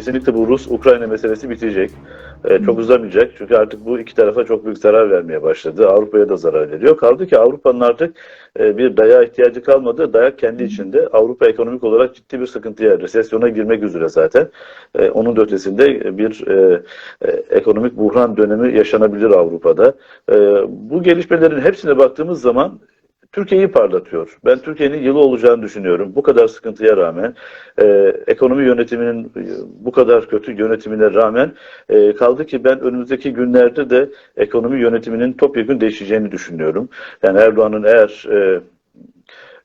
Kesinlikle bu Rus-Ukrayna meselesi bitecek. Ee, çok uzamayacak çünkü artık bu iki tarafa çok büyük zarar vermeye başladı. Avrupa'ya da zarar veriyor. Kaldı ki Avrupa'nın artık e, bir dayağa ihtiyacı kalmadı. Dayak kendi içinde. Avrupa ekonomik olarak ciddi bir sıkıntıya, resesyona girmek üzere zaten. E, onun da ötesinde bir e, e, ekonomik buhran dönemi yaşanabilir Avrupa'da. E, bu gelişmelerin hepsine baktığımız zaman Türkiye'yi parlatıyor. Ben Türkiye'nin yılı olacağını düşünüyorum. Bu kadar sıkıntıya rağmen, e, ekonomi yönetiminin e, bu kadar kötü yönetimine rağmen e, kaldı ki ben önümüzdeki günlerde de ekonomi yönetiminin topyekun değişeceğini düşünüyorum. Yani Erdoğan'ın eğer e,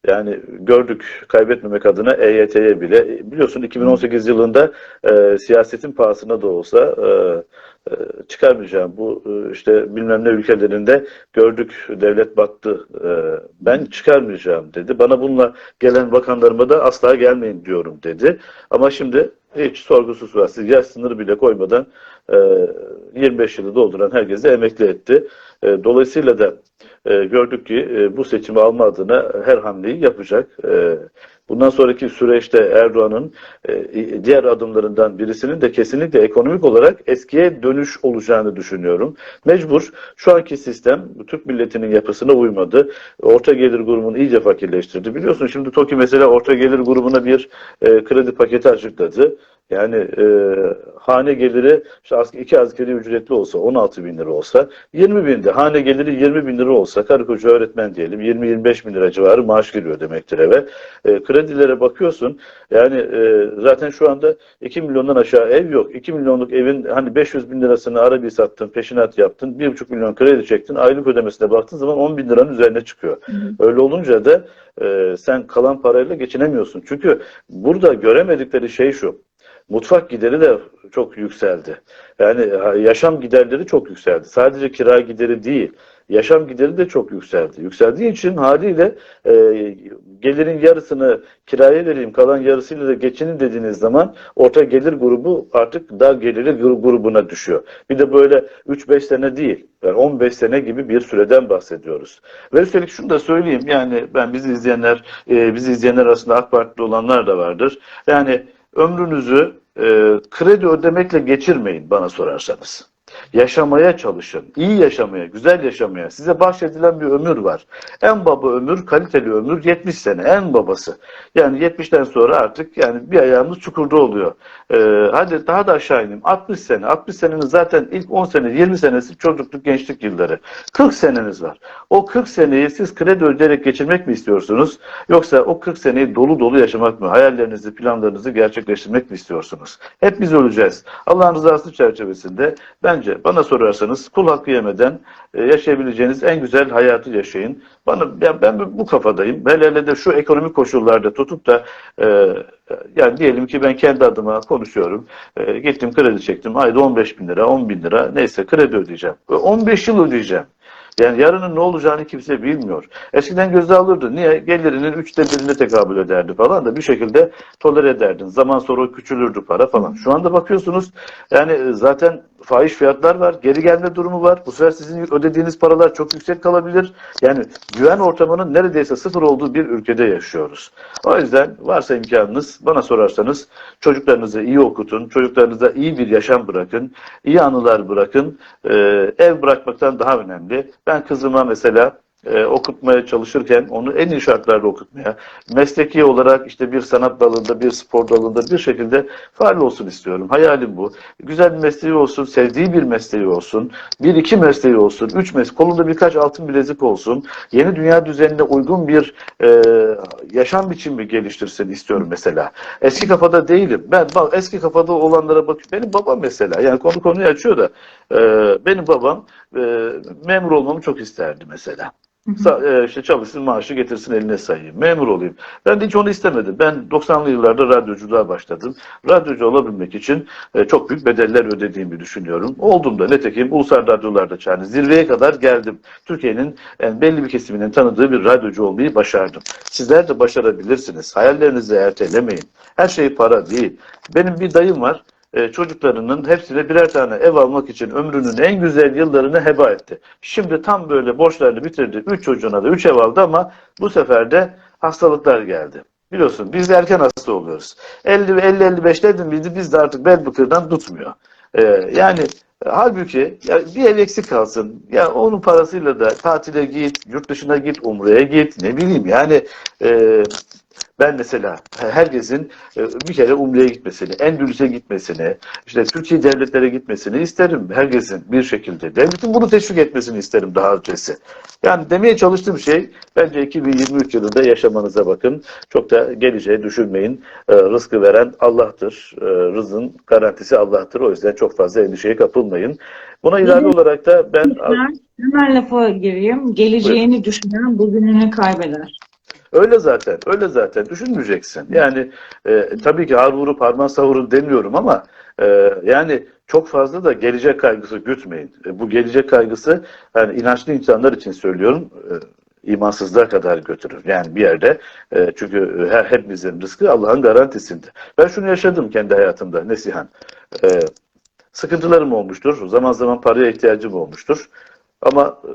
yani gördük kaybetmemek adına EYT'ye bile biliyorsun 2018 yılında e, siyasetin pahasına da olsa e, e, çıkarmayacağım. Bu e, işte bilmem ne ülkelerinde gördük devlet battı. E, ben çıkarmayacağım dedi. Bana bununla gelen bakanlarıma da asla gelmeyin diyorum dedi. Ama şimdi hiç sorgusuz sualsiz yaş sınırı bile koymadan e, 25 yılı dolduran herkese emekli etti. E, dolayısıyla da e, gördük ki e, bu seçimi alma adına her hamleyi yapacak. E, bundan sonraki süreçte Erdoğan'ın e, diğer adımlarından birisinin de kesinlikle ekonomik olarak eskiye dönüş olacağını düşünüyorum. Mecbur şu anki sistem Türk milletinin yapısına uymadı. Orta gelir grubunu iyice fakirleştirdi. Biliyorsun şimdi TOKİ mesela orta gelir grubuna bir e, kredi paketi açıkladı. Yani e, hane geliri işte iki askeri ücretli olsa 16 bin lira olsa 20 binde hane geliri 20 bin lira olsa karı koca öğretmen diyelim 20-25 bin lira civarı maaş geliyor demektir eve. E, kredilere bakıyorsun yani e, zaten şu anda 2 milyondan aşağı ev yok. 2 milyonluk evin hani 500 bin lirasını arabi sattın peşinat yaptın 1,5 milyon kredi çektin aylık ödemesine baktığın zaman 10 bin liranın üzerine çıkıyor. Öyle olunca da e, sen kalan parayla geçinemiyorsun. Çünkü burada göremedikleri şey şu. Mutfak gideri de çok yükseldi. Yani yaşam giderleri çok yükseldi. Sadece kira gideri değil, yaşam gideri de çok yükseldi. Yükseldiği için haliyle e, gelirin yarısını kiraya vereyim, kalan yarısıyla da geçinin dediğiniz zaman orta gelir grubu artık dar gelirli gru- grubuna düşüyor. Bir de böyle 3-5 sene değil, yani 15 sene gibi bir süreden bahsediyoruz. Ve üstelik şunu da söyleyeyim, yani ben bizi izleyenler, e, bizi izleyenler arasında AK Partili olanlar da vardır. Yani ömrünüzü e, kredi ödemekle geçirmeyin bana sorarsanız. Yaşamaya çalışın. iyi yaşamaya, güzel yaşamaya. Size bahşedilen bir ömür var. En baba ömür, kaliteli ömür 70 sene. En babası. Yani 70'ten sonra artık yani bir ayağımız çukurda oluyor. Ee, hadi daha da aşağı ineyim. 60 sene. 60 senenin zaten ilk 10 sene, 20 senesi çocukluk, gençlik yılları. 40 seneniz var. O 40 seneyi siz kredi ödeyerek geçirmek mi istiyorsunuz? Yoksa o 40 seneyi dolu dolu yaşamak mı? Hayallerinizi, planlarınızı gerçekleştirmek mi istiyorsunuz? Hep biz öleceğiz. Allah'ın rızası çerçevesinde bence bana sorarsanız kul hakkı yemeden e, yaşayabileceğiniz en güzel hayatı yaşayın. Bana ben, ben bu kafadayım. Hele hele de şu ekonomik koşullarda tutup da e, yani diyelim ki ben kendi adıma konuşuyorum. E, gittim kredi çektim. Ayda 15 bin lira, 10 bin lira neyse kredi ödeyeceğim. Ve 15 yıl ödeyeceğim. Yani yarının ne olacağını kimse bilmiyor. Eskiden göze alırdı. Niye? Gelirinin üçte birine tekabül ederdi falan da bir şekilde tolere ederdin. Zaman sonra küçülürdü para falan. Şu anda bakıyorsunuz yani zaten fahiş fiyatlar var. Geri gelme durumu var. Bu sefer sizin ödediğiniz paralar çok yüksek kalabilir. Yani güven ortamının neredeyse sıfır olduğu bir ülkede yaşıyoruz. O yüzden varsa imkanınız bana sorarsanız çocuklarınızı iyi okutun. Çocuklarınıza iyi bir yaşam bırakın. iyi anılar bırakın. Ee, ev bırakmaktan daha önemli. Ben kızıma mesela e, okutmaya çalışırken onu en iyi şartlarda okutmaya, mesleki olarak işte bir sanat dalında, bir spor dalında bir şekilde faal olsun istiyorum. Hayalim bu. Güzel bir mesleği olsun, sevdiği bir mesleği olsun, bir iki mesleği olsun, üç meslek, kolunda birkaç altın bilezik olsun, yeni dünya düzenine uygun bir e, yaşam biçimi geliştirsin istiyorum mesela. Eski kafada değilim. Ben bak eski kafada olanlara bakıyorum. Benim babam mesela, yani konu konuyu açıyor da e, benim babam e, memur olmamı çok isterdi mesela. Sa- e, işte çalışsın maaşı getirsin eline sayayım. Memur olayım. Ben de hiç onu istemedim. Ben 90'lı yıllarda radyoculuğa başladım. Radyocu olabilmek için e, çok büyük bedeller ödediğimi düşünüyorum. Oldum da nitekim ulusal radyolarda yani zirveye kadar geldim. Türkiye'nin yani belli bir kesiminin tanıdığı bir radyocu olmayı başardım. Sizler de başarabilirsiniz. Hayallerinizi ertelemeyin. Her şey para değil. Benim bir dayım var e, çocuklarının hepsine birer tane ev almak için ömrünün en güzel yıllarını heba etti. Şimdi tam böyle borçlarını bitirdi. Üç çocuğuna da üç ev aldı ama bu sefer de hastalıklar geldi. Biliyorsun biz de erken hasta oluyoruz. 50 50 55 dedim miydi biz de artık bel bıkırdan tutmuyor. Ee, yani halbuki ya bir ev eksik kalsın. Ya onun parasıyla da tatile git, yurt dışına git, umreye git, ne bileyim yani e, ben mesela herkesin e, bir kere Umre'ye gitmesini, Endülüs'e gitmesini, işte Türkiye devletlere gitmesini isterim. Herkesin bir şekilde. Devletin bunu teşvik etmesini isterim daha ötesi. Yani demeye çalıştığım şey bence 2023 yılında yaşamanıza bakın. Çok da geleceği düşünmeyin. E, rızkı veren Allah'tır. E, rızın garantisi Allah'tır. O yüzden çok fazla endişeye kapılmayın. Buna ilave olarak da ben Hemen- lafa gireyim. Geleceğini düşünen bugününü kaybeder. Öyle zaten, öyle zaten. Düşünmeyeceksin. Yani e, tabii ki har vurup harman savurun demiyorum ama e, yani çok fazla da gelecek kaygısı gütmeyin. E, bu gelecek kaygısı yani inançlı insanlar için söylüyorum e, imansızlığa kadar götürür. Yani bir yerde e, çünkü her hepimizin rızkı Allah'ın garantisinde. Ben şunu yaşadım kendi hayatımda Nesihan. E, sıkıntılarım olmuştur. Zaman zaman paraya ihtiyacım olmuştur. Ama e,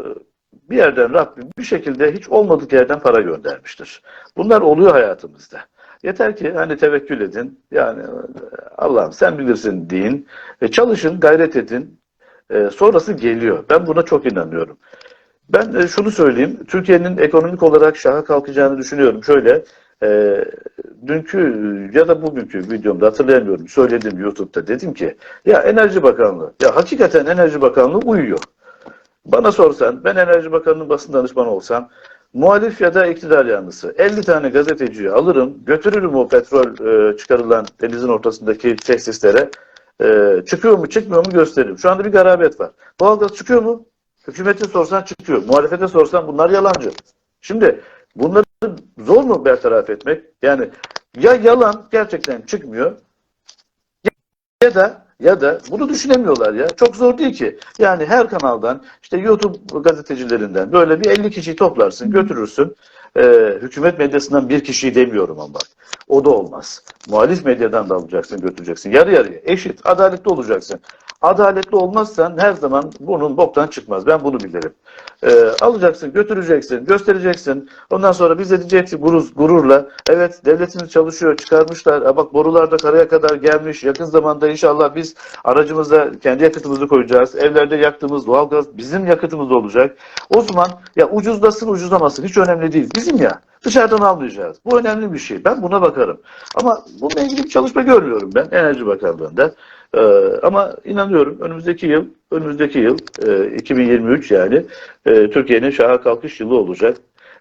bir yerden Rabbim bir şekilde hiç olmadık yerden para göndermiştir. Bunlar oluyor hayatımızda. Yeter ki hani tevekkül edin. Yani e, Allah'ım sen bilirsin deyin. E, çalışın, gayret edin. E, sonrası geliyor. Ben buna çok inanıyorum. Ben e, şunu söyleyeyim. Türkiye'nin ekonomik olarak şaha kalkacağını düşünüyorum. Şöyle e, dünkü ya da bugünkü videomda hatırlayamıyorum. Söyledim YouTube'da. Dedim ki ya Enerji Bakanlığı ya hakikaten Enerji Bakanlığı uyuyor. Bana sorsan, ben Enerji Bakanı'nın basın danışmanı olsam, muhalif ya da iktidar yanlısı 50 tane gazeteciyi alırım, götürürüm o petrol e, çıkarılan denizin ortasındaki tesislere. E, çıkıyor mu çıkmıyor mu gösteririm. Şu anda bir garabet var. Doğalgaz çıkıyor mu? Hükümete sorsan çıkıyor. Muhalefete sorsan bunlar yalancı. Şimdi bunları zor mu bertaraf etmek? Yani ya yalan gerçekten çıkmıyor ya da ya da bunu düşünemiyorlar ya. Çok zor değil ki. Yani her kanaldan işte YouTube gazetecilerinden böyle bir 50 kişiyi toplarsın, götürürsün. Ee, hükümet medyasından bir kişiyi demiyorum ama bak. O da olmaz. Muhalif medyadan da alacaksın, götüreceksin. Yarı yarıya. Eşit. Adaletli olacaksın. Adaletli olmazsan her zaman bunun boktan çıkmaz. Ben bunu bilirim. Ee, alacaksın, götüreceksin, göstereceksin. Ondan sonra biz de diyeceğiz gurur, gururla evet devletimiz çalışıyor, çıkarmışlar. Ha, bak borular da karaya kadar gelmiş. Yakın zamanda inşallah biz aracımıza kendi yakıtımızı koyacağız. Evlerde yaktığımız doğalgaz bizim yakıtımız olacak. O zaman ya ucuzlasın ucuzlamasın hiç önemli değil. Bizim ya. Dışarıdan almayacağız. Bu önemli bir şey. Ben buna bakarım. Ama bununla ilgili bir çalışma görmüyorum ben Enerji Bakanlığı'nda. Ee, ama inanıyorum önümüzdeki yıl, önümüzdeki yıl e, 2023 yani e, Türkiye'nin şaha kalkış yılı olacak.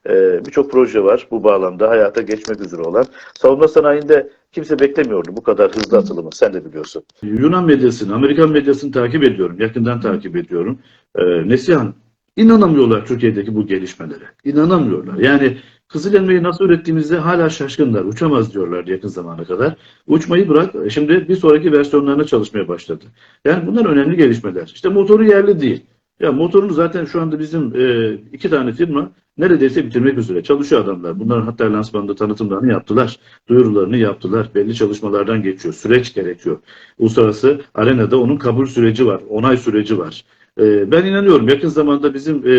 E, Birçok proje var bu bağlamda hayata geçmek üzere olan. Savunma sanayinde kimse beklemiyordu bu kadar hızlı atılımı. Sen de biliyorsun. Yunan medyasını, Amerikan medyasını takip ediyorum. Yakından takip ediyorum. E, Nesihan, inanamıyorlar Türkiye'deki bu gelişmelere. İnanamıyorlar. Yani Kızıl elmayı nasıl ürettiğimizde hala şaşkınlar. Uçamaz diyorlar yakın zamana kadar. Uçmayı bırak. Şimdi bir sonraki versiyonlarına çalışmaya başladı. Yani bunlar önemli gelişmeler. İşte motoru yerli değil. Ya motorunu zaten şu anda bizim e, iki tane firma neredeyse bitirmek üzere. Çalışıyor adamlar. Bunların hatta lansmanında tanıtımlarını yaptılar. Duyurularını yaptılar. Belli çalışmalardan geçiyor. Süreç gerekiyor. Uluslararası arenada onun kabul süreci var. Onay süreci var. E, ben inanıyorum yakın zamanda bizim e,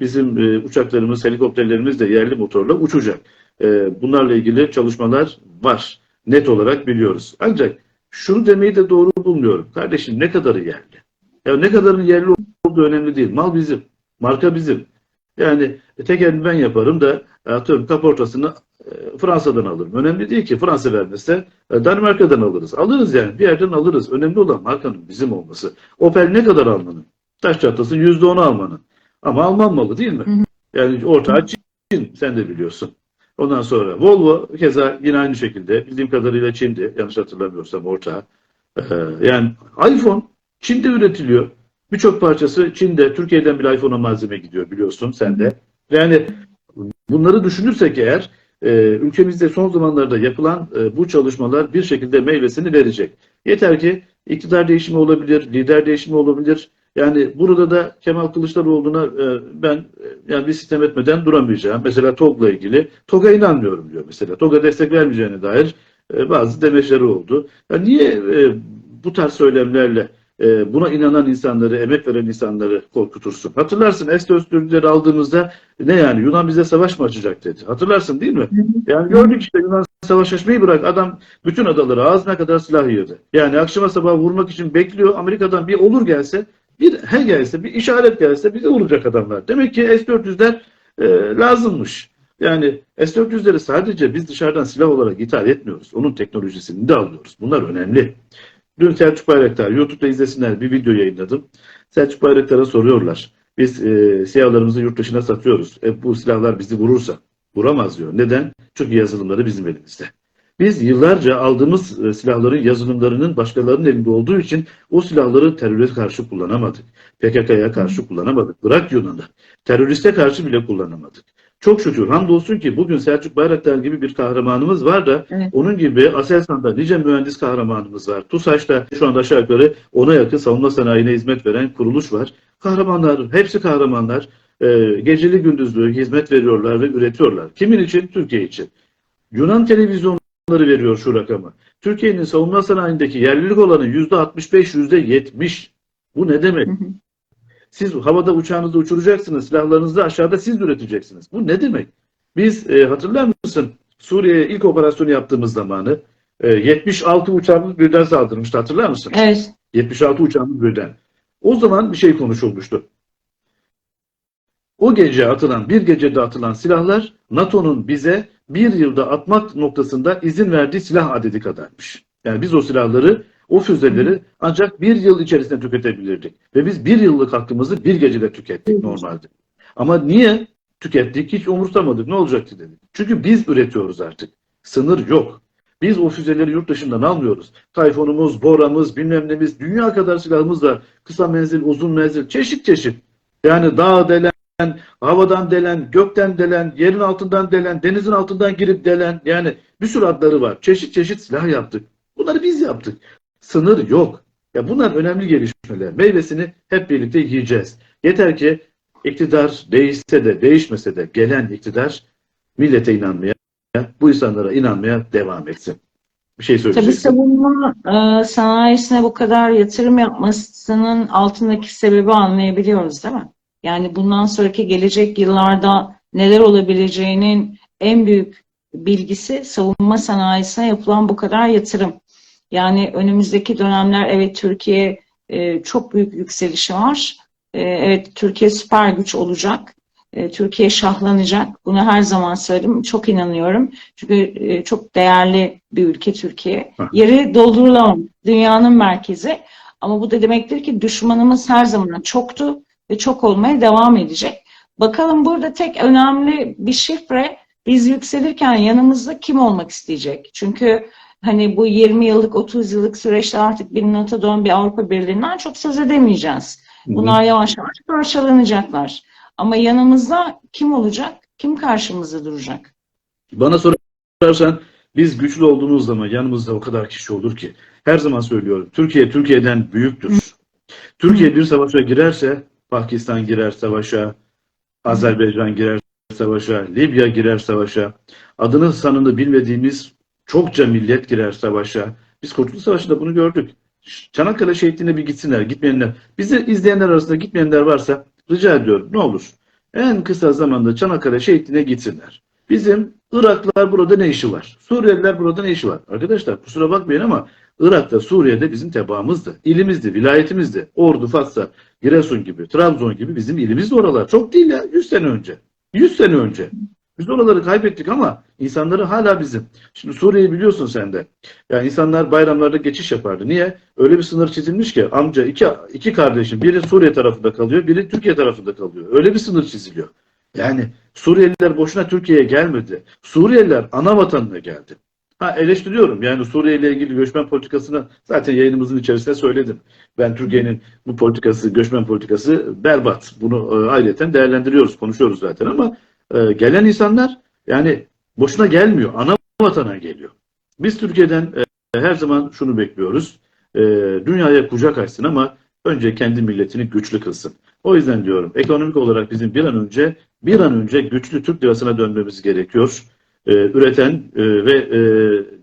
bizim e, uçaklarımız, helikopterlerimiz de yerli motorla uçacak. E, bunlarla ilgili çalışmalar var. Net olarak biliyoruz. Ancak şunu demeyi de doğru bulmuyorum. Kardeşim ne kadarı yerli? Ya ne kadarın yerli olduğu önemli değil. Mal bizim. Marka bizim. Yani e, tekerini ben yaparım da e, atıyorum kaportasını e, Fransa'dan alırım. Önemli değil ki Fransa vermezse Danimarka'dan alırız. Alırız yani. Bir yerden alırız. Önemli olan markanın bizim olması. Opel ne kadar almanın? Taş çatlasın %10'u almanın. Ama Alman malı değil mi? Yani ortağı Çin. Sen de biliyorsun. Ondan sonra Volvo keza yine aynı şekilde bildiğim kadarıyla Çin'di. Yanlış hatırlamıyorsam ortağı. Ee, yani iPhone Çin'de üretiliyor. Birçok parçası Çin'de. Türkiye'den bile iPhone'a malzeme gidiyor biliyorsun sen de. Yani bunları düşünürsek eğer e, ülkemizde son zamanlarda yapılan e, bu çalışmalar bir şekilde meyvesini verecek. Yeter ki iktidar değişimi olabilir, lider değişimi olabilir. Yani burada da Kemal Kılıçdaroğlu'na e, ben e, yani bir sistem etmeden duramayacağım. Mesela TOG'la ilgili TOG'a inanmıyorum diyor mesela. TOG'a destek vermeyeceğine dair e, bazı demeçleri oldu. Ya niye e, bu tarz söylemlerle e, buna inanan insanları, emek veren insanları korkutursun. Hatırlarsın S-400'leri aldığımızda ne yani Yunan bize savaş mı açacak dedi. Hatırlarsın değil mi? Yani gördük işte Yunan savaş açmayı bırak. Adam bütün adaları ağzına kadar silah yığdı. Yani akşama sabah vurmak için bekliyor. Amerika'dan bir olur gelse, bir he gelse, bir işaret gelse bize vuracak adamlar. Demek ki S-400'ler e, lazımmış. Yani S-400'leri sadece biz dışarıdan silah olarak ithal etmiyoruz. Onun teknolojisini de alıyoruz. Bunlar önemli. Dün Selçuk Bayraktar, YouTube'da izlesinler bir video yayınladım. Selçuk Bayraktar'a soruyorlar. Biz e, silahlarımızı yurt dışına satıyoruz. E, bu silahlar bizi vurursa. Vuramaz diyor. Neden? Çünkü yazılımları bizim elimizde. Biz yıllarca aldığımız e, silahların yazılımlarının başkalarının elinde olduğu için o silahları teröre karşı kullanamadık. PKK'ya karşı kullanamadık. Bırak Yunan'ı. Teröriste karşı bile kullanamadık. Çok şükür hamdolsun ki bugün Selçuk Bayraktar gibi bir kahramanımız var da Evet. onun gibi Aselsan'da nice mühendis kahramanımız var. TUSAŞ'ta şu anda aşağı yukarı ona yakın savunma sanayine hizmet veren kuruluş var. Kahramanlar, hepsi kahramanlar. Ee, geceli gündüzlü hizmet veriyorlar ve üretiyorlar. Kimin için? Türkiye için. Yunan televizyonları veriyor şu rakamı. Türkiye'nin savunma sanayindeki yerlilik olanı yüzde 65, yüzde 70. Bu ne demek? Hı hı. Siz havada uçağınızı uçuracaksınız, silahlarınızı aşağıda siz üreteceksiniz. Bu ne demek? Biz e, hatırlar mısın Suriye'ye ilk operasyonu yaptığımız zamanı e, 76 uçağımız birden saldırmıştı hatırlar mısın? Evet. 76 uçağımız birden. O zaman bir şey konuşulmuştu. O gece atılan, bir gecede atılan silahlar NATO'nun bize bir yılda atmak noktasında izin verdiği silah adedi kadarmış. Yani biz o silahları, o füzeleri ancak bir yıl içerisinde tüketebilirdik. Ve biz bir yıllık hakkımızı bir gecede tükettik normalde. Ama niye tükettik? Hiç umursamadık. Ne olacaktı dedik. Çünkü biz üretiyoruz artık. Sınır yok. Biz o füzeleri yurt dışından almıyoruz. Tayfonumuz, Bora'mız, bilmem nemiz, dünya kadar silahımız var. Kısa menzil, uzun menzil, çeşit çeşit. Yani dağ delen, havadan delen, gökten delen, yerin altından delen, denizin altından girip delen. Yani bir sürü adları var. Çeşit çeşit silah yaptık. Bunları biz yaptık. Sınır yok. Ya bunlar önemli gelişmeler. Meyvesini hep birlikte yiyeceğiz. Yeter ki iktidar değişse de değişmese de gelen iktidar millete inanmaya, bu insanlara inanmaya devam etsin. Bir şey Tabii söyleyeceksin. savunma e, sanayisine bu kadar yatırım yapmasının altındaki sebebi anlayabiliyoruz değil mi? Yani bundan sonraki gelecek yıllarda neler olabileceğinin en büyük bilgisi savunma sanayisine yapılan bu kadar yatırım. Yani önümüzdeki dönemler evet Türkiye e, çok büyük yükselişi var. E, evet Türkiye süper güç olacak. E, Türkiye şahlanacak. Bunu her zaman söyledim. Çok inanıyorum. Çünkü e, çok değerli bir ülke Türkiye. Yeri doldurulamam. Dünyanın merkezi. Ama bu da demektir ki düşmanımız her zaman çoktu ve çok olmaya devam edecek. Bakalım burada tek önemli bir şifre biz yükselirken yanımızda kim olmak isteyecek? Çünkü hani bu 20 yıllık 30 yıllık süreçte artık bir NATO dön bir Avrupa Birliği'nden çok söz edemeyeceğiz. Bunlar yavaş yavaş parçalanacaklar. Ama yanımızda kim olacak? Kim karşımızda duracak? Bana sorarsan biz güçlü olduğumuz zaman yanımızda o kadar kişi olur ki. Her zaman söylüyorum. Türkiye Türkiye'den büyüktür. Türkiye bir savaşa girerse Pakistan girer savaşa, Azerbaycan girer savaşa, Libya girer savaşa, adını sanını bilmediğimiz çokça millet girer savaşa. Biz Kurtuluş Savaşı'nda bunu gördük. Çanakkale şehitliğine bir gitsinler, gitmeyenler. Bizi izleyenler arasında gitmeyenler varsa rica ediyorum ne olur. En kısa zamanda Çanakkale şehitliğine gitsinler. Bizim Iraklılar burada ne işi var? Suriyeliler burada ne işi var? Arkadaşlar kusura bakmayın ama Irak'ta, Suriye'de bizim tebaamızdı. ilimizdi, vilayetimizdi. Ordu, Fatsa, Giresun gibi, Trabzon gibi bizim ilimizdi oralar. Çok değil ya, 100 sene önce. 100 sene önce. Biz oraları kaybettik ama insanları hala bizim. Şimdi Suriye'yi biliyorsun sen de. Yani insanlar bayramlarda geçiş yapardı. Niye? Öyle bir sınır çizilmiş ki amca iki, iki kardeşim biri Suriye tarafında kalıyor, biri Türkiye tarafında kalıyor. Öyle bir sınır çiziliyor. Yani Suriyeliler boşuna Türkiye'ye gelmedi. Suriyeliler ana vatanına geldi. Ha eleştiriyorum. Yani Suriye ile ilgili göçmen politikasını zaten yayınımızın içerisinde söyledim. Ben Türkiye'nin bu politikası, göçmen politikası berbat. Bunu e, ayrıca değerlendiriyoruz, konuşuyoruz zaten ama e, gelen insanlar yani boşuna gelmiyor. Ana vatana geliyor. Biz Türkiye'den e, her zaman şunu bekliyoruz. E, dünyaya kucak açsın ama önce kendi milletini güçlü kılsın. O yüzden diyorum ekonomik olarak bizim bir an önce bir an önce güçlü Türk lirasına dönmemiz gerekiyor. Üreten ve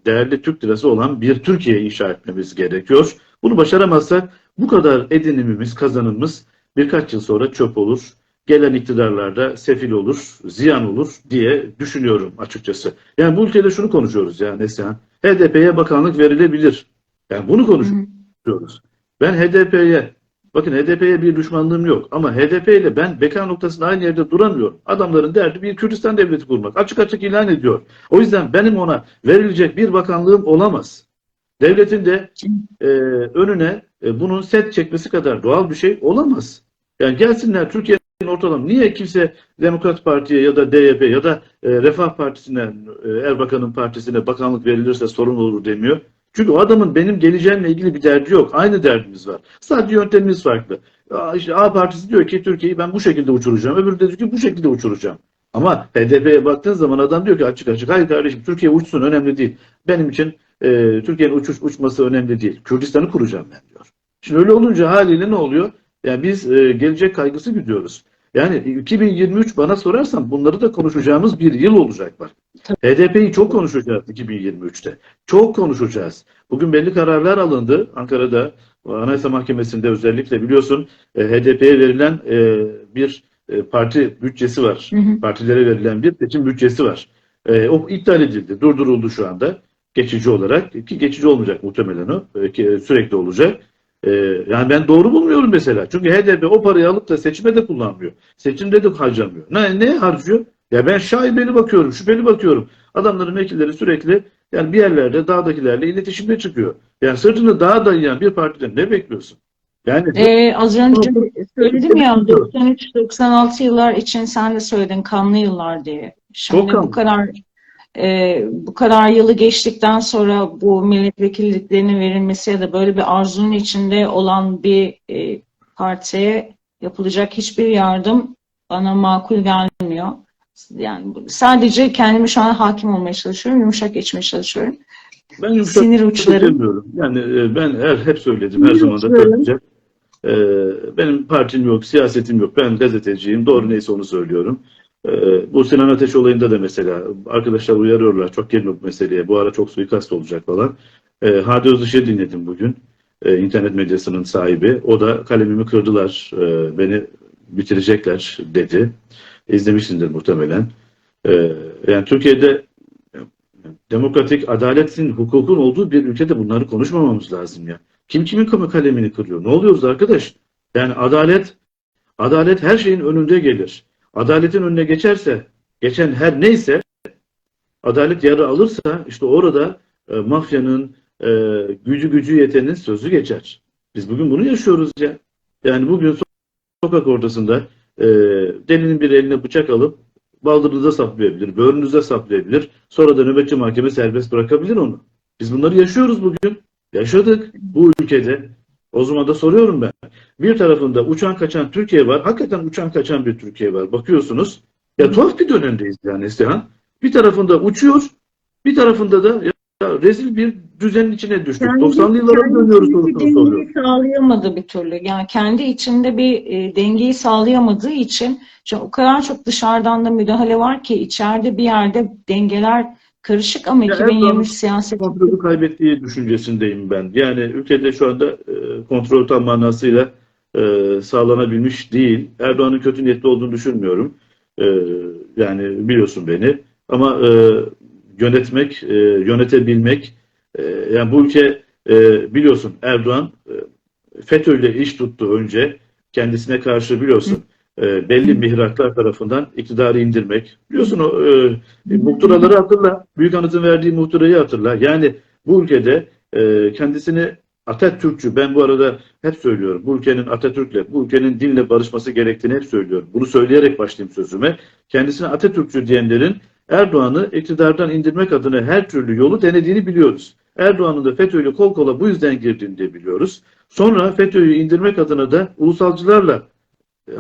değerli Türk lirası olan bir Türkiye inşa etmemiz gerekiyor. Bunu başaramazsak bu kadar edinimimiz, kazanımız birkaç yıl sonra çöp olur. Gelen iktidarlarda sefil olur, ziyan olur diye düşünüyorum açıkçası. Yani bu ülkede şunu konuşuyoruz ya Neslihan. HDP'ye bakanlık verilebilir. Yani bunu konuşuyoruz. Ben HDP'ye Bakın HDP'ye bir düşmanlığım yok ama HDP ile ben beka noktasında aynı yerde duramıyorum. Adamların derdi bir Kürdistan devleti kurmak. Açık açık ilan ediyor. O yüzden benim ona verilecek bir bakanlığım olamaz. Devletin de e, önüne e, bunun set çekmesi kadar doğal bir şey olamaz. Yani gelsinler Türkiye'nin ortalama niye kimse Demokrat Parti'ye ya da DYP ya da e, Refah Partisi'ne e, Erbakan'ın partisine bakanlık verilirse sorun olur demiyor. Çünkü o adamın benim geleceğimle ilgili bir derdi yok. Aynı derdimiz var. Sadece yöntemimiz farklı. A, işte A partisi diyor ki Türkiye'yi ben bu şekilde uçuracağım. Öbürü de diyor ki bu şekilde uçuracağım. Ama HDP'ye baktığın zaman adam diyor ki açık açık hayır kardeşim Türkiye uçsun önemli değil. Benim için e, Türkiye'nin uçuş uçması önemli değil. Kürdistan'ı kuracağım ben diyor. Şimdi öyle olunca haliyle ne oluyor? Yani biz e, gelecek kaygısı gidiyoruz. Yani 2023 bana sorarsan bunları da konuşacağımız bir yıl olacak bak. HDP'yi çok konuşacağız 2023'te. Çok konuşacağız. Bugün belli kararlar alındı Ankara'da Anayasa Mahkemesi'nde özellikle biliyorsun e, HDP'ye verilen e, bir e, parti bütçesi var. Hı hı. Partilere verilen bir seçim bütçesi var. O iptal edildi, durduruldu şu anda geçici olarak ki geçici olmayacak muhtemelen o sürekli olacak. E, yani ben doğru bulmuyorum mesela. Çünkü HDP o parayı alıp da seçime de kullanmıyor. Seçimde de harcamıyor. Ne, ne harcıyor? Ya ben şaibeli bakıyorum, şüpheli bakıyorum. Adamların vekilleri sürekli yani bir yerlerde dağdakilerle iletişimde çıkıyor. Yani sırtını dağa dayayan bir partiden ne bekliyorsun? Yani Ee, az önce söyledim ya 93-96 yıllar için sen de söyledin kanlı yıllar diye. Şimdi bu kadar e, bu kadar yılı geçtikten sonra bu milletvekilliklerinin verilmesi ya da böyle bir arzunun içinde olan bir e, partiye yapılacak hiçbir yardım bana makul gelmiyor. Yani sadece kendimi şu an hakim olmaya çalışıyorum, yumuşak geçmeye çalışıyorum. Ben yumuşak Sinir uçlarım. Yani e, ben her hep söyledim, her zaman da söyleyeceğim. E, benim partim yok, siyasetim yok. Ben gazeteciyim. Doğru neyse onu söylüyorum. E, bu Sinan Ateş olayında da mesela arkadaşlar uyarıyorlar. Çok gelin bu meseleye. Bu ara çok suikast olacak falan. E, Hadi Özış'ı dinledim bugün. E, internet medyasının sahibi. O da kalemimi kırdılar. Beni bitirecekler dedi. İzlemişsindir muhtemelen. Yani Türkiye'de demokratik adaletin, hukukun olduğu bir ülkede bunları konuşmamamız lazım ya. Kim kimin kalemini kırıyor? Ne oluyoruz arkadaş? Yani adalet, adalet her şeyin önünde gelir. Adaletin önüne geçerse, geçen her neyse, adalet yarı alırsa işte orada e, mafyanın e, gücü gücü yetenin sözü geçer. Biz bugün bunu yaşıyoruz ya. Yani bugün so- sokak ortasında e, delinin bir eline bıçak alıp baldırınıza saplayabilir, böğrünüze saplayabilir. Sonra da nöbetçi mahkeme serbest bırakabilir onu. Biz bunları yaşıyoruz bugün. Yaşadık bu ülkede. O zaman da soruyorum ben. Bir tarafında uçan kaçan Türkiye var. Hakikaten uçan kaçan bir Türkiye var. Bakıyorsunuz. Ya tuhaf bir dönemdeyiz yani Neslihan. Bir tarafında uçuyor. Bir tarafında da ya, rezil bir düzenin içine düştük. 90'lı yıllara dönüyoruz kendi sorusunu dengeyi soruyorum. sağlayamadı bir türlü. Yani kendi içinde bir e, dengeyi sağlayamadığı için şu o kadar çok dışarıdan da müdahale var ki içeride bir yerde dengeler karışık ama Ya 2023 Erdoğan'ın siyaset kontrolü kaybettiği düşüncesindeyim ben. Yani ülkede şu anda e, kontrol tam manasıyla e, sağlanabilmiş değil. Erdoğan'ın kötü niyetli olduğunu düşünmüyorum. E, yani biliyorsun beni. Ama e, yönetmek, e, yönetebilmek, e, yani bu ülke e, biliyorsun Erdoğan e, FETÖ'yle iş tuttu önce. Kendisine karşı biliyorsun e, belli mihraklar tarafından iktidarı indirmek. Biliyorsun o e, muhturaları hatırla. Büyük Anıt'ın verdiği muhtırayı hatırla. Yani bu ülkede e, kendisini Atatürkçü, ben bu arada hep söylüyorum. Bu ülkenin Atatürk'le, bu ülkenin dinle barışması gerektiğini hep söylüyorum. Bunu söyleyerek başlayayım sözüme. Kendisine Atatürkçü diyenlerin Erdoğan'ı iktidardan indirmek adına her türlü yolu denediğini biliyoruz. Erdoğan'ın da FETÖ'yle kol kola bu yüzden girdiğini de biliyoruz. Sonra FETÖ'yü indirmek adına da ulusalcılarla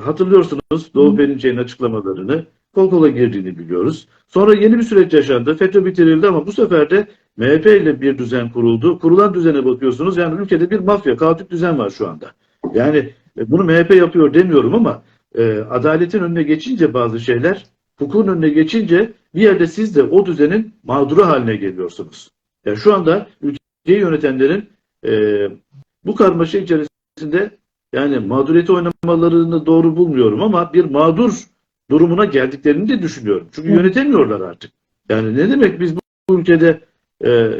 hatırlıyorsunuz Doğu Perinçek'in açıklamalarını kol kola girdiğini biliyoruz. Sonra yeni bir süreç yaşandı. FETÖ bitirildi ama bu sefer de MHP ile bir düzen kuruldu. Kurulan düzene bakıyorsunuz. Yani ülkede bir mafya, kaotik düzen var şu anda. Yani e, bunu MHP yapıyor demiyorum ama e, adaletin önüne geçince bazı şeyler, hukukun önüne geçince bir yerde siz de o düzenin mağduru haline geliyorsunuz. Yani şu anda ülkeyi yönetenlerin e, bu karmaşa içerisinde yani mağduriyeti oynamalarını doğru bulmuyorum ama bir mağdur durumuna geldiklerini de düşünüyorum. Çünkü yönetemiyorlar artık. Yani ne demek biz bu, ülkede e,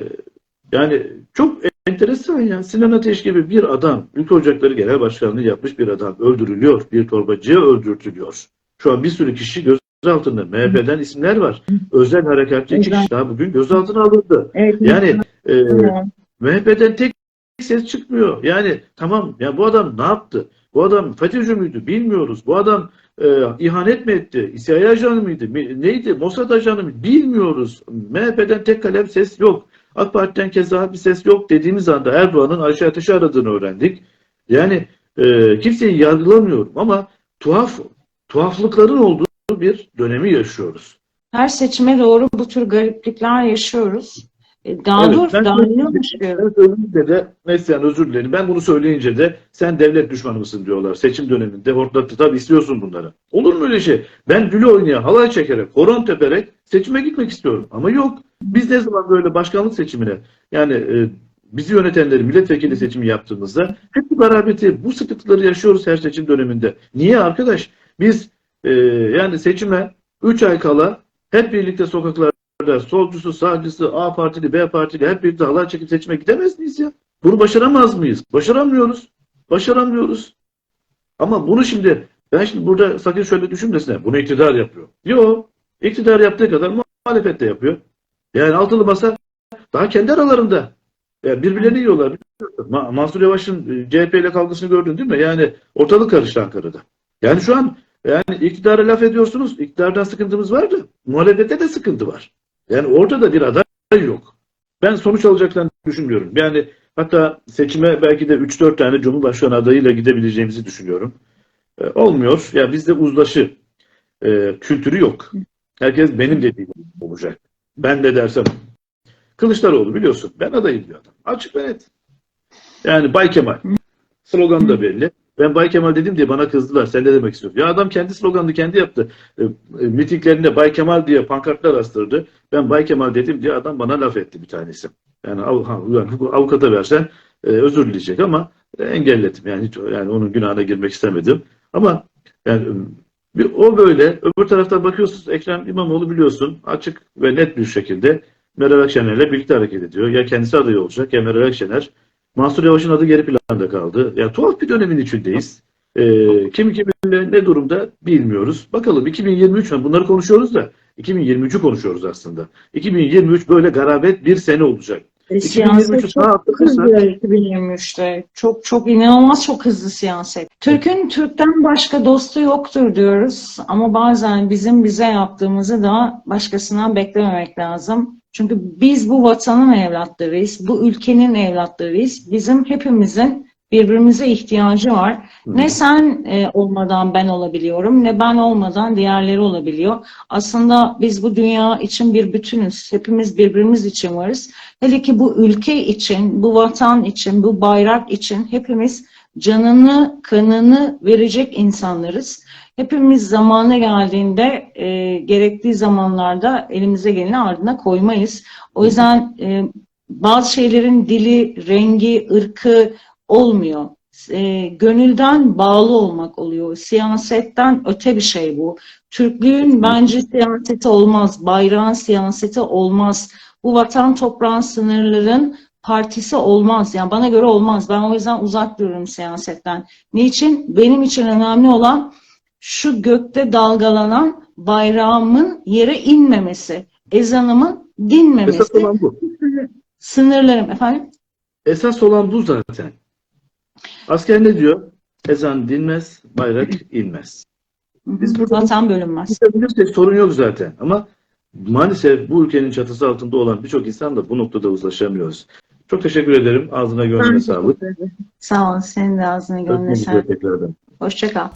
yani çok enteresan ya Sinan Ateş gibi bir adam Ülke Ocakları Genel Başkanlığı yapmış bir adam öldürülüyor. Bir torbacıya öldürtülüyor. Şu an bir sürü kişi gözaltında. MHP'den isimler var. Özel harekatçı iki kişi daha bugün gözaltına alındı. Yani e. MHP'den tek ses çıkmıyor. Yani tamam ya bu adam ne yaptı? Bu adam FETÖ'cü müydü? Bilmiyoruz. Bu adam e, ihanet mi etti? CIA ajanı mıydı? Neydi? Mossad ajanı mı? Bilmiyoruz. MHP'den tek kalem ses yok. AK Parti'den keza bir ses yok dediğimiz anda Erdoğan'ın Ayşe Ateş'i aradığını öğrendik. Yani e, kimseyi yargılamıyorum ama tuhaf tuhaflıkların olduğu bir dönemi yaşıyoruz. Her seçime doğru bu tür gariplikler yaşıyoruz. E, Daha Evet, doğrusu ben daha? Ben söyleyince de Neslihan özür dilerim. Ben bunu söyleyince de sen devlet düşmanı mısın diyorlar. Seçim döneminde hortlattı. Tabii istiyorsun bunları. Olur mu öyle şey? Ben gülü oynaya, halay çekerek, horon teperek seçime gitmek istiyorum. Ama yok. Biz ne zaman böyle başkanlık seçimine yani e, bizi yönetenleri milletvekili seçimi yaptığımızda hep bu garabeti, bu sıkıntıları yaşıyoruz her seçim döneminde. Niye arkadaş? Biz e, yani seçime 3 ay kala hep birlikte sokaklarda solcusu, sağcısı, A partili, B partili hep birlikte halay çekip seçime gidemez miyiz ya? Bunu başaramaz mıyız? Başaramıyoruz. Başaramıyoruz. Ama bunu şimdi ben şimdi burada sakın şöyle düşünmesinler. Bunu iktidar yapıyor. Yok. İktidar yaptığı kadar muhalefet de yapıyor. Yani altılı masa daha kendi aralarında. Yani birbirlerini yiyorlar. Ma- Mansur Yavaş'ın e, CHP ile kavgasını gördün değil mi? Yani ortalık karıştı Ankara'da. Yani şu an yani iktidara laf ediyorsunuz. İktidardan sıkıntımız var da muhalefette de sıkıntı var. Yani orada da bir aday yok. Ben sonuç alacaklarını düşünmüyorum. Yani hatta seçime belki de 3-4 tane Cumhurbaşkanı adayıyla gidebileceğimizi düşünüyorum. E, olmuyor. Ya bizde uzlaşı e, kültürü yok. Herkes benim dediğim olacak. Ben ne dersem. Kılıçdaroğlu biliyorsun. Ben adayım diyor adam. Açık ve net. Yani Bay Kemal. Slogan da belli. Ben Bay Kemal dedim diye bana kızdılar. Sen ne demek istiyorsun? Ya adam kendi sloganını kendi yaptı. E, e, mitinglerinde Bay Kemal diye pankartlar astırdı. Ben Bay Kemal dedim diye adam bana laf etti bir tanesi. Yani av, bu avukata versen e, özür dileyecek ama e, engelledim. Yani hiç yani onun günahına girmek istemedim. Ama yani bir, o böyle öbür taraftan bakıyorsunuz Ekrem İmamoğlu biliyorsun açık ve net bir şekilde Meral Akşener'le birlikte hareket ediyor. Ya kendisi aday olacak ya Meral Akşener. Mansur Yavaş'ın adı geri planda kaldı. Ya tuhaf bir dönemin içindeyiz. Ee, kim kiminle ne durumda bilmiyoruz. Bakalım 2023 mi? Bunları konuşuyoruz da 2023'ü konuşuyoruz aslında. 2023 böyle garabet bir sene olacak. E, 2023'ü siyaset çok hızlı 2023'te. Çok çok inanılmaz çok hızlı siyaset. Türk'ün Türk'ten başka dostu yoktur diyoruz. Ama bazen bizim bize yaptığımızı da başkasından beklememek lazım. Çünkü biz bu vatanın evlatlarıyız. Bu ülkenin evlatlarıyız. Bizim hepimizin birbirimize ihtiyacı var. Ne sen e, olmadan ben olabiliyorum, ne ben olmadan diğerleri olabiliyor. Aslında biz bu dünya için bir bütünüz. Hepimiz birbirimiz için varız. Hele ki bu ülke için, bu vatan için, bu bayrak için hepimiz canını, kanını verecek insanlarız. Hepimiz zamanı geldiğinde e, gerektiği zamanlarda elimize geleni ardına koymayız. O yüzden e, bazı şeylerin dili, rengi, ırkı olmuyor. E, gönülden bağlı olmak oluyor. Siyasetten öte bir şey bu. Türklüğün bence siyaseti olmaz. Bayrağın siyaseti olmaz. Bu vatan toprağın sınırların partisi olmaz. Yani bana göre olmaz. Ben o yüzden uzak dururum siyasetten. Niçin? Benim için önemli olan şu gökte dalgalanan bayrağımın yere inmemesi, ezanımın dinmemesi, esas olan bu. sınırlarım efendim. Esas olan bu zaten. Asker ne diyor? Ezan dinmez, bayrak inmez. Biz burada- Vatan bölünmez. Bilirsek sorun yok zaten. Ama maalesef bu ülkenin çatısı altında olan birçok insan da bu noktada uzlaşamıyoruz. Çok teşekkür ederim. Ağzına gönlüne sağlık. Sağ ol. Senin de ağzına gönlüne sağlık. tekrardan. Hoşça kal.